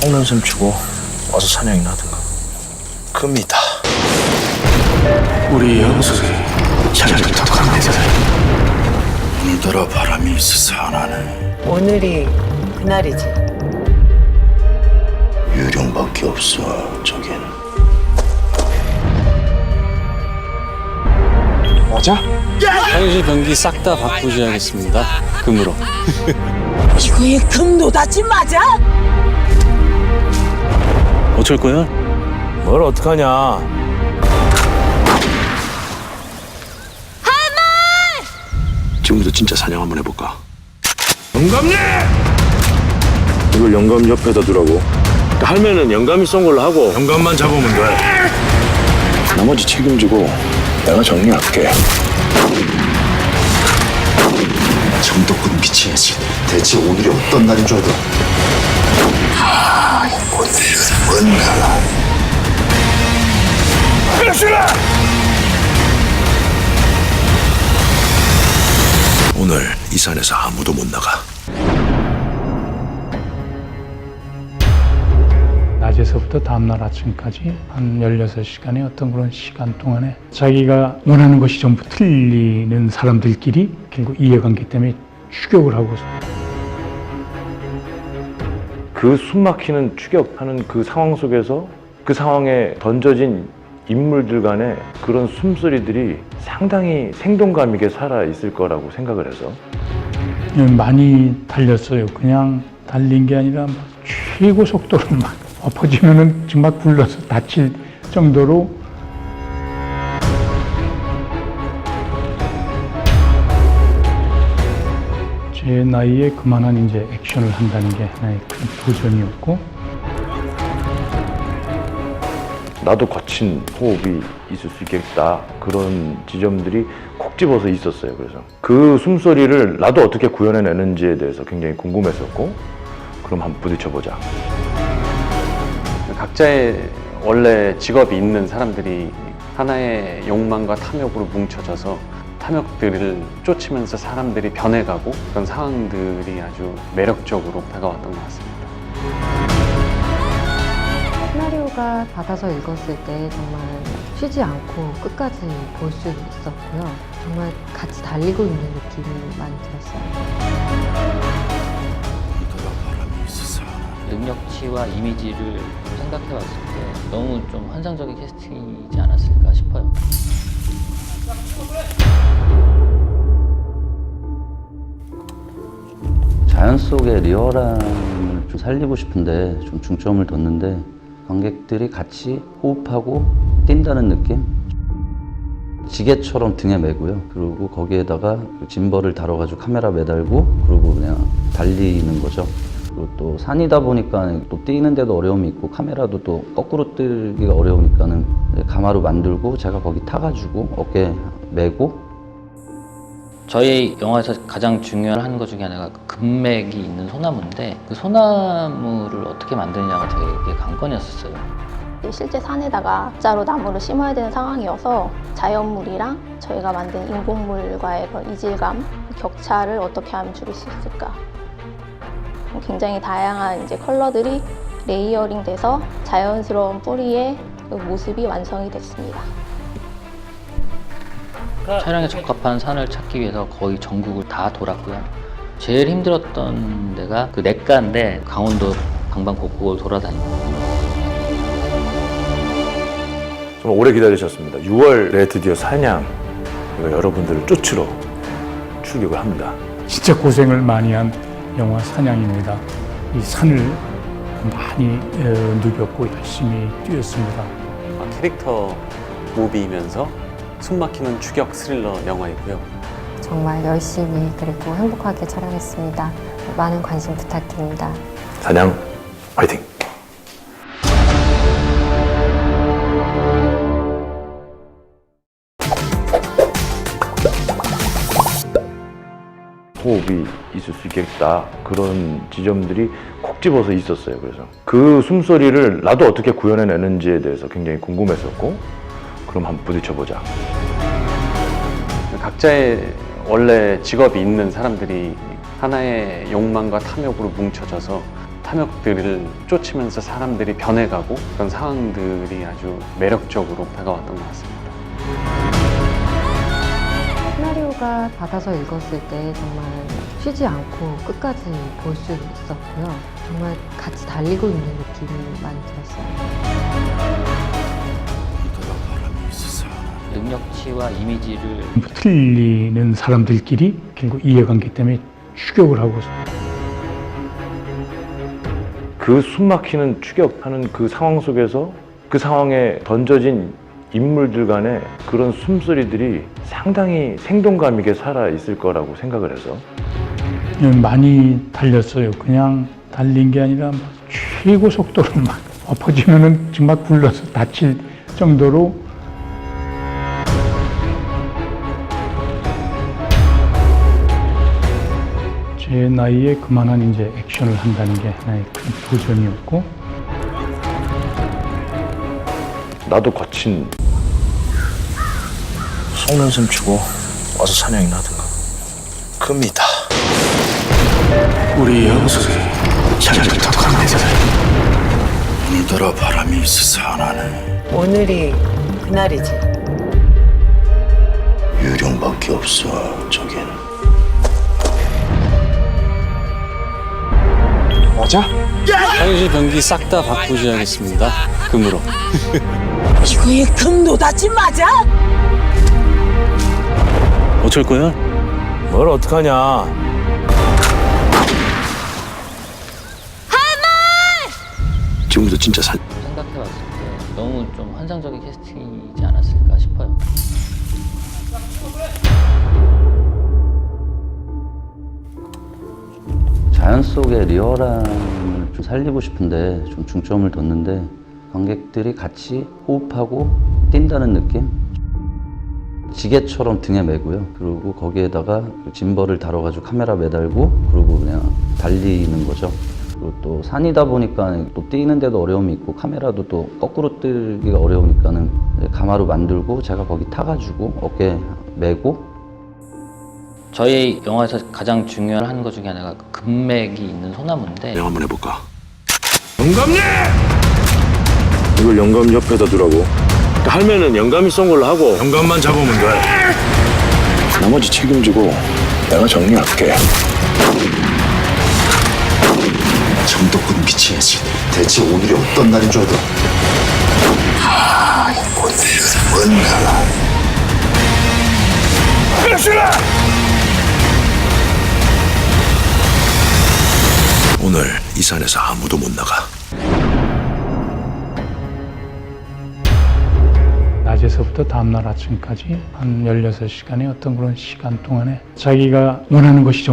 속는 셈 치고 와서 사냥이나 하든가. 금이다. 우리 영숙이 강대들 오늘따라 바람이 있어서 안 하네. 오늘이 그날이지. 유령밖에 없어, 저기는. 사유지 변기 싹 다 바꾸셔야겠습니다. 금으로. 이거에 금 노다지 맞아? 어쩔 거야? 뭘 어떡하냐. 지금부터 진짜 사냥 한번 해볼까? 영감님! 이걸 영감 옆에다 두라고. 할매는 영감이 쏜 걸로 하고 영감만 잡으면 돼. 나머지 책임지고 내가 정리할게. 정도꾼 미쳐야지. 대체 오늘이 어떤 날인 줄 알고. 오늘 이 산에서 아무도 못 나가. 낮에서부터 다음날 아침까지 한 16시간의 어떤 그런 시간 동안에 자기가 원하는 것이 전부 틀리는 사람들끼리 결국 이해관계 때문에 추격을 하고 그 숨막히는 추격하는 그 상황 속에서 그 상황에 던져진 인물들 간의 그런 숨소리들이 상당히 생동감 있게 살아 있을 거라고 생각을 해서 많이 달렸어요. 그냥 달린 게 아니라 막 최고 속도로 막 엎어지면은 정말 굴러서 다칠 정도로 제 나이에 그만한 이제 액션을 한다는 게 하나의 큰 도전이었고 나도 거친 호흡이 있을 수 있겠다 그런 지점들이 콕 집어서 있었어요. 그래서 그 숨소리를 나도 어떻게 구현해내는지에 대해서 굉장히 궁금했었고 그럼 한번 부딪혀보자. 각자의 원래 직업이 있는 사람들이 하나의 욕망과 탐욕으로 뭉쳐져서 탐욕들을 쫓으면서 사람들이 변해가고 그런 상황들이 아주 매력적으로 다가왔던 것 같습니다. 시나리오가 받아서 읽었을 때 정말 쉬지 않고 끝까지 볼 수 있었고요. 정말 같이 달리고 있는 느낌이 많이 들었어요. 능력치와 이미지를 생각해 봤을 때 너무 좀 환상적인 캐스팅이지 않았을까 싶어요. 자연 속의 리얼함을 좀 살리고 싶은데 좀 중점을 뒀는데 관객들이 같이 호흡하고 뛴다는 느낌? 지게처럼 등에 메고요. 그리고 거기에다가 그 짐벌을 달아가지고 카메라 매달고 그리고 그냥 달리는 거죠. 그리고 또 산이다 보니까 또 뛰는데도 어려움이 있고 카메라도 또 거꾸로 뜨기가 어려우니까는 가마로 만들고 제가 거기 타가지고 어깨 메고 저희 영화에서 가장 중요한 것 중에 하나가 그 금맥이 있는 소나무인데 그 소나무를 어떻게 만드느냐가 되게 관건이었었어요. 실제 산에다가 자로 나무를 심어야 되는 상황이어서 자연물이랑 저희가 만든 인공물과의 그 이질감, 그 격차를 어떻게 하면 줄일 수 있을까. 굉장히 다양한 이제 컬러들이 레이어링 돼서 자연스러운 뿌리의 그 모습이 완성이 됐습니다. 촬영에 적합한 산을 찾기 위해서 거의 전국을 다 돌았고요. 제일 힘들었던 데가 그 냇가인데 강원도 방방 곡곡을 돌아다니고 정말 오래 기다리셨습니다. 6월에 드디어 사냥 제가 여러분들을 쫓으러 출격을 합니다. 진짜 고생을 많이 한 영화 사냥입니다. 이 산을 많이 어, 누볐고 열심히 뛰었습니다. 아, 캐릭터 무비이면서 숨막히는 추격 스릴러 영화이고요. 정말 열심히 그리고 행복하게 촬영했습니다. 많은 관심 부탁드립니다. 사냥 화이팅! 호흡이 있을 수 있겠다 그런 지점들이 콕 집어서 있었어요. 그래서 그 숨소리를 나도 어떻게 구현해내는지에 대해서 굉장히 궁금했었고 그럼 한번 부딪혀보자. 각자의 원래 직업이 있는 사람들이 하나의 욕망과 탐욕으로 뭉쳐져서 탐욕들을 쫓으면서 사람들이 변해가고 그런 상황들이 아주 매력적으로 다가왔던 것 같습니다. 시나리오가 받아서 읽었을 때 정말 쉬지 않고 끝까지 볼 수 있었고요. 정말 같이 달리고 있는 느낌이 많이 들었어요. 능력치와 이미지를 틀리는 사람들끼리 결국 이해관계 때문에 추격을 하고 그 숨막히는 추격하는 그 상황 속에서 그 상황에 던져진 인물들 간의 그런 숨소리들이 상당히 생동감 있게 살아 있을 거라고 생각을 해서 많이 달렸어요. 그냥 달린 게 아니라 막 최고 속도로 막 엎어지면은 정말 굴러서 다칠 정도로 제 나이에 그만한 이제 액션을 한다는 게 하나의 큰 도전이었고 나도 거친 속는 셈 치고 와서 사냥이나 하든가. 금이다. 우리 영숙이 자기부터 강해서 오늘따라 바람이 있어서 안 하네. 오늘이 그날이지. 유령밖에 없어, 저 긴. 당신 병기 싹 다 바꾸셔야겠습니다. 금으로. 이거에 금도다지 맞아? 어쩔 거야? 뭘 어떡하냐. 지금부터 진짜 사, 생각해봤을 때 너무 좀 환상적인 캐스팅이지 않았을까 싶어요. 자연 속의 리얼함을 좀 살리고 싶은데 좀 중점을 뒀는데 관객들이 같이 호흡하고 뛴다는 느낌? 지게처럼 등에 메고요. 그리고 거기에다가 짐벌을 달아가지고 카메라 매달고 그리고 그냥 달리는 거죠. 그리고 또 산이다 보니까 또 뛰는데도 어려움이 있고 카메라도 또 거꾸로 뜨기가 어려우니까는 가마로 만들고 제가 거기 타가지고 어깨 메고 저희 영화에서 가장 중요한 것 중에 하나가 그 금맥이 있는 소나무인데 영 한번 해볼까? 영감님! 이걸 영감 옆에다 두라고. 그러니까 할매는 영감이 쏜 걸로 하고 영감만 잡으면 돼. 나머지 책임지고 내가 정리할게. 정도껏 미쳐야지. 대체 오늘이 어떤 날인 줄 알고. 아, 오늘은 뭔가. 오늘 이 산에서 아무도 못 나가. 낮에서부터 다음날 아침까지 한 16시간의 어떤 그런 시간 동안에 자기가 원하는 것이 좀